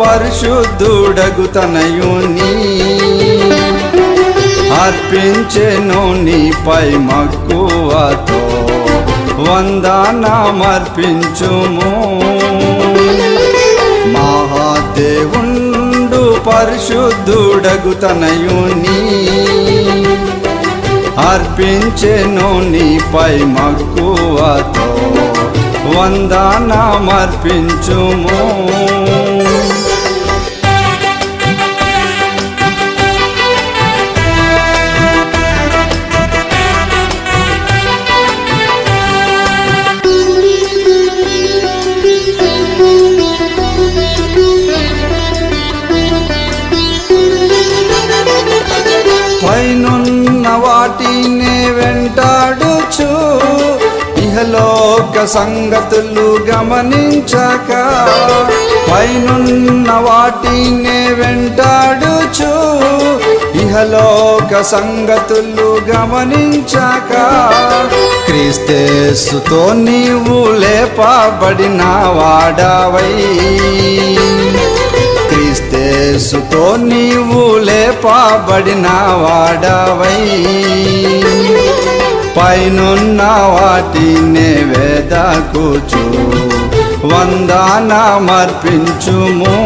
పరిశుద్ధుడగు తనయుని. అర్పించెను నీపై మక్కువతో. వందనమర్పించుము. మహాదేవుండు పరిశుద్ధుడగు తనయుని. అర్పించెను నీపై మక్కువతో. వందనమర్పించుము. సంగతులు గమనించక పైనున్న వాటిని వెంటాడుచు. ఇహలోక సంగతులు గమనించక క్రీస్తేసుతో నీవు లేపబడిన వాడవై. క్రీస్తేసుతో నీవు లేపబడిన వాడవై. పైనున్న వాటినే వేదకుచు వందనమర్పించుము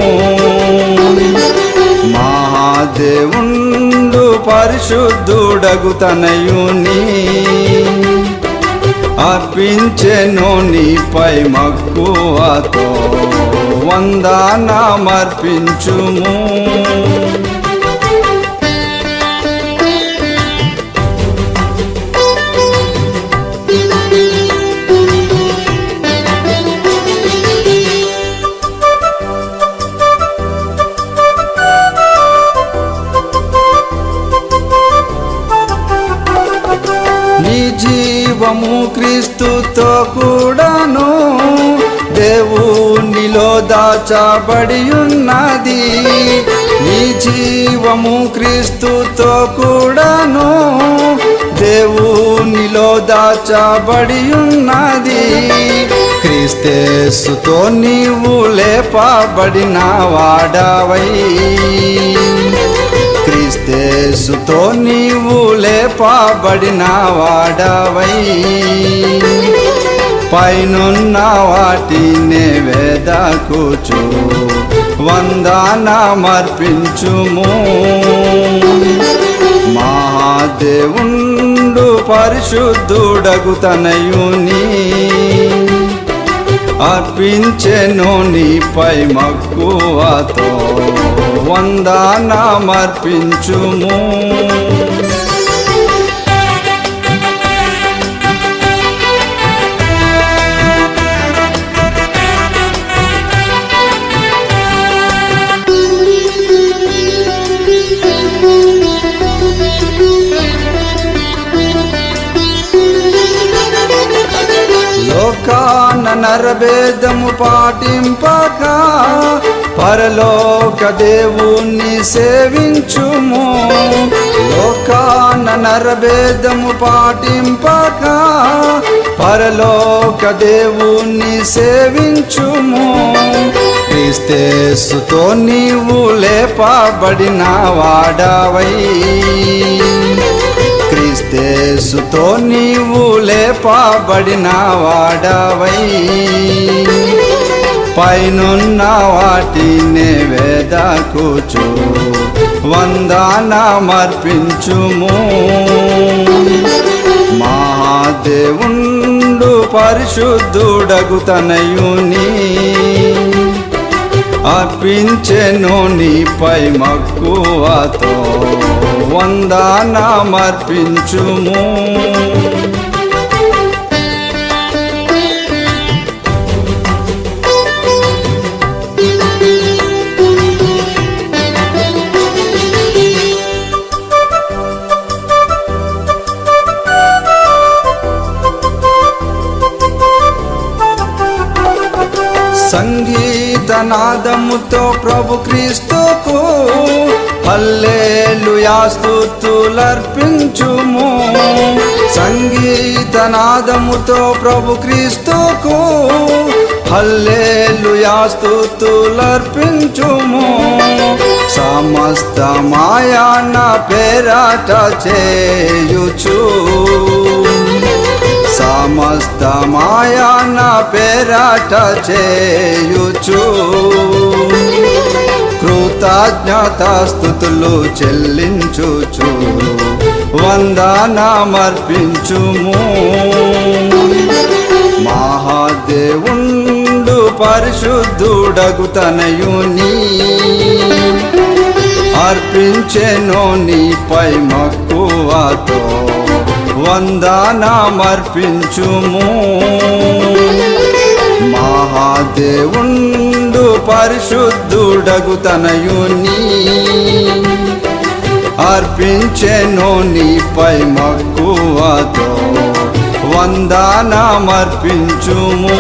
మహాదేవుండు పరిశుద్ధుడగు తనయుని. అర్పించెను నీపై మక్కువతో. వందనమర్పించుము జీవము క్రీస్తుతో కూడాను దేవునిలో దాచబడి ఉన్నది నీ జీవము క్రీస్తుతో కూడాను దేవునిలో దాచబడి ఉన్నది క్రీస్తేసుతో నీవు లేపబడిన వాడవై. క్రీస్తేసుతో నీవు లేపబడిన వాడవై. పైనున్న వాటినే వేదకుచు వందనమర్పించుము మహాదేవుండు పరిశుద్ధుడగు తనయుని అర్పించెను నీపై మక్కువతో. వందనమర్పించుము. లోకాన నరవేదము పాటింపక పరలోక దేవుణ్ణి సేవించుము. లోకాన నరభేదము పాటింపక పరలోక దేవుణ్ణి సేవించుము. క్రీస్తేసుతో నీవు లేపబడిన వాడవై. క్రీస్తేసుతో నీవు లేపబడిన వాడవై. పైనున్న వాటినే వేదకుచు వందనమర్పించుము మహాదేవుండు పరిశుద్ధుడగు తనయుని. అర్పించెను నీపై మక్కువతో. వందనమర్పించుము గీతనాదముతో ప్రభు క్రీస్తుకు హల్లేలుయా స్తుతులర్పించుము. సంగీతనాదముతో ప్రభు క్రీస్తుకు హల్లేలుయా స్తుతులర్పించుము. సమస్త మాయాన పేరాట చేయుచు. సమస్త మాయాన పేరాట చేయుచు. కృతజ్ఞతాస్థుతులు చెల్లించుచు. వందనామర్పించుము. మహాదేవుండు పరిశుద్ధుడగు తనయుని. అర్పించెను నీపై మక్కువతో. వందనమర్పించుము. మహాదేవుండు పరిశుద్ధుడగు తనయుని అర్పించెను నీపై మక్కువతో వందనమర్పించుము.